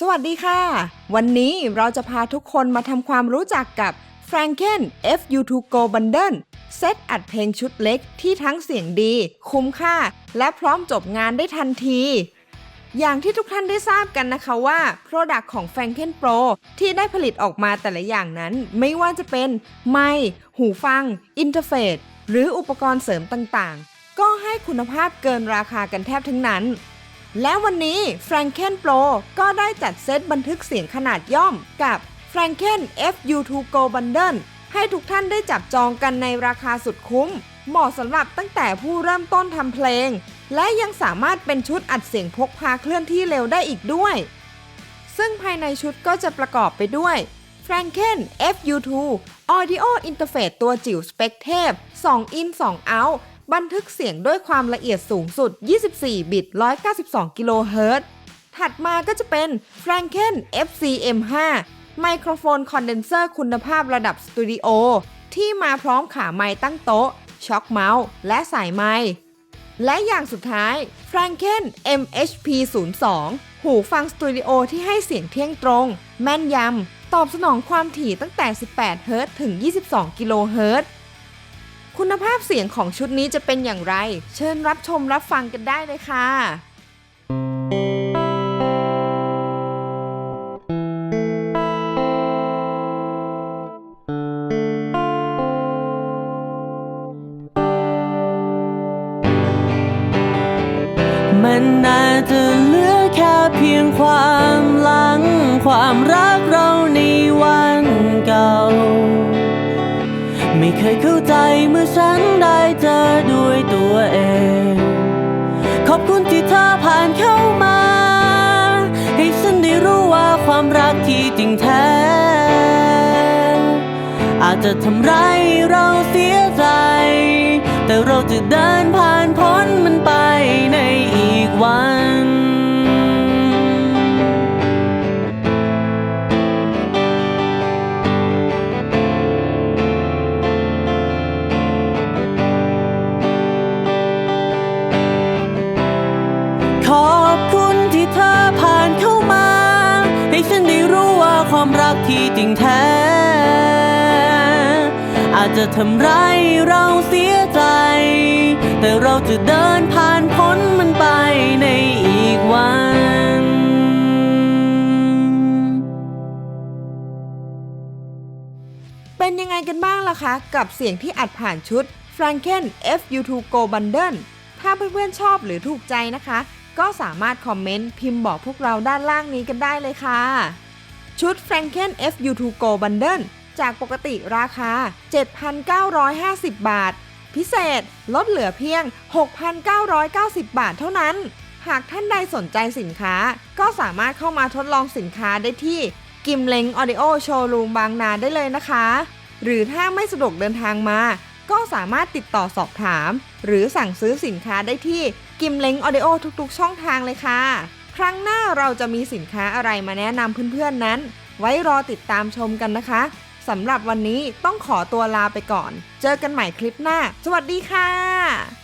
สวัสดีค่ะ วันนี้เราจะพาทุกคนมาทำความรู้จักกับ Franken FU2 Go Bundle เซตอัดเพลงชุดเล็กที่ทั้งเสียงดี คุ้มค่า และพร้อมจบงานได้ทันที อย่างที่ทุกท่านได้ทราบกันนะคะว่า Product ของ Franken Pro ที่ได้ผลิตออกมาแต่ละอย่างนั้น ไม่ว่าจะเป็นไมค์หูฟัง อินเทอร์เฟซหรืออุปกรณ์เสริมต่างๆ ก็ให้คุณภาพเกินราคากันแทบทั้งนั้น และวันนี้ Franken Pro ก็ได้จัดเซตบันทึกเสียงขนาดย่อมกับ Franken FU2 Go Bundle ให้ทุกท่านได้จับจองกันในราคาสุดคุ้ม เหมาะสำหรับตั้งแต่ผู้เริ่มต้นทำเพลง และยังสามารถเป็นชุดอัดเสียงพกพาเคลื่อนที่เร็วได้อีกด้วย ซึ่งภายในชุดก็จะประกอบไปด้วย Franken FU2 Audio Interface ตัวจิ๋วสเปคเทพ2 in 2 out บันทึกเสียงด้วยความละเอียดสูงสุด 24 บิต 192 กิโลเฮิรตซ์ ถัดมาก็จะเป็น Franken FCM5 ไมโครโฟนคอนเดนเซอร์คุณภาพระดับสตูดิโอที่มาพร้อมขาไม้ตั้งโต๊ะ ช็อคเมาส์และสายไม้และอย่างสุดท้าย Franken MHP02 หูฟังสตูดิโอที่ให้เสียงเที่ยงตรง แม่นยำ ตอบสนองความถี่ตั้งแต่ 18 เฮิรตซ์ถึง 22 กิโลเฮิรตซ์ คุณภาพเสียงของชุดนี้จะเป็นอย่างไร เชิญรับชมรับฟังกันได้เลยค่ะมันน่าจะเหลือแค่เพียงความ ฉันได้เจอด้วยตัวเอง ขอบคุณที่เธอผ่านเข้ามา ให้ฉันได้รู้ว่าความรักที่จริงแท้ อาจจะทำร้ายเราเสียใจ แต่เราจะเดินผ่าน จะทำร้ายเราเสียใจ แต่เราจะเดินผ่านพ้นมันไปในอีกวันเป็นยังไงกันบ้างล่ะคะ กับเสียงที่อัดผ่านชุด Franken FU2 Go Bundle ถ้าเพื่อนๆชอบหรือถูกใจนะคะ ก็สามารถคอมเมนต์พิมพ์บอกพวกเราด้านล่างนี้กันได้เลยค่ะ ชุด Franken FU2 Go Bundle จากปกติราคา 7,950 บาท พิเศษลดเหลือเพียง 6,990 บาทเท่านั้น หากท่านใดสนใจสินค้า ก็สามารถเข้ามาทดลองสินค้าได้ที่กิมเล้งออดิโอโชว์รูมบางนาได้เลยนะคะ หรือถ้าไม่สะดวกเดินทางมา ก็สามารถติดต่อสอบถาม หรือสั่งซื้อสินค้าได้ที่กิมเล้งออดิโอทุกๆ ช่องทางเลยค่ะ ครั้งหน้าเราจะมีสินค้าอะไรมาแนะนำเพื่อนๆนั้น ไว้รอติดตามชมกันนะคะ สำหรับวันนี้ต้องขอตัวลาไปก่อน เจอกันใหม่คลิปหน้า สวัสดีค่ะ